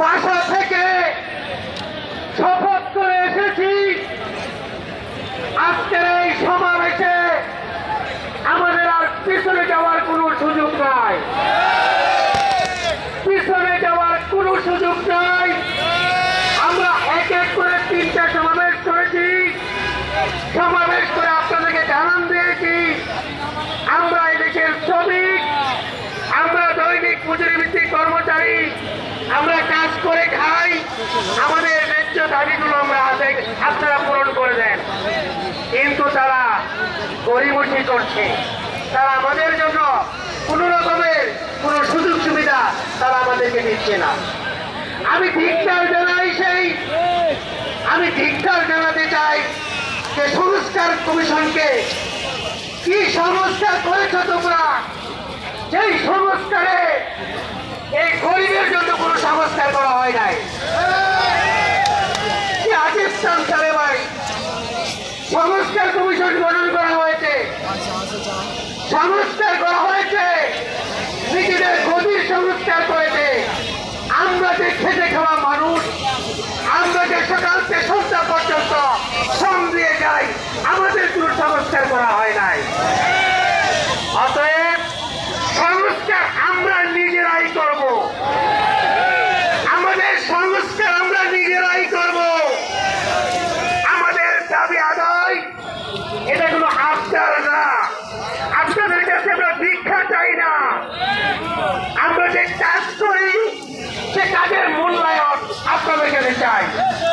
বাসা থেকে শপথ করে এসেছি। আজকের এই সমাবেশে আমাদের আর পিছনে যাওয়ার কোনো সুযোগ নাই। পিছনে যাওয়ার কোনো সুযোগ নাই। আমরা এক এক করে তিনটা সমাবেশ করেছি। সমাবেশ করে আপনাদেরকে জানান দিয়েছি। আমরা এদেশের শ্রমিক, আমরা দৈনিক মজুরি ভিত্তিক কর্মচারী, আমরা করে খাই। আমাদের ন্যায্য দাবিগুলো আমরা আপনারা পূরণ করে দেন। কিন্তু তারা গরিবসী করছে। তারা আমাদের জন্য কোনো রকমের কোনো সুযোগ সুবিধা তারা আমাদেরকে দিচ্ছে না। আমি ধিক্কার জানাই সেই আমি ধিক্কার জানাতে চাই যে সংস্কার কমিশনকে কি সংস্কার করেছ তোমরা? সেই সংস্কারে এই গরিবের জন্য কোনো সংস্কার করা হয় নাই। সংস্কার কমিশন গঠন করা হয়েছে। সংস্কার করা হয়েছে। নিজেদের গতির সংস্কার করেছে। আমরা যে খেটে খাওয়া মানুষ, আমরা যে সকাল থেকে Christ.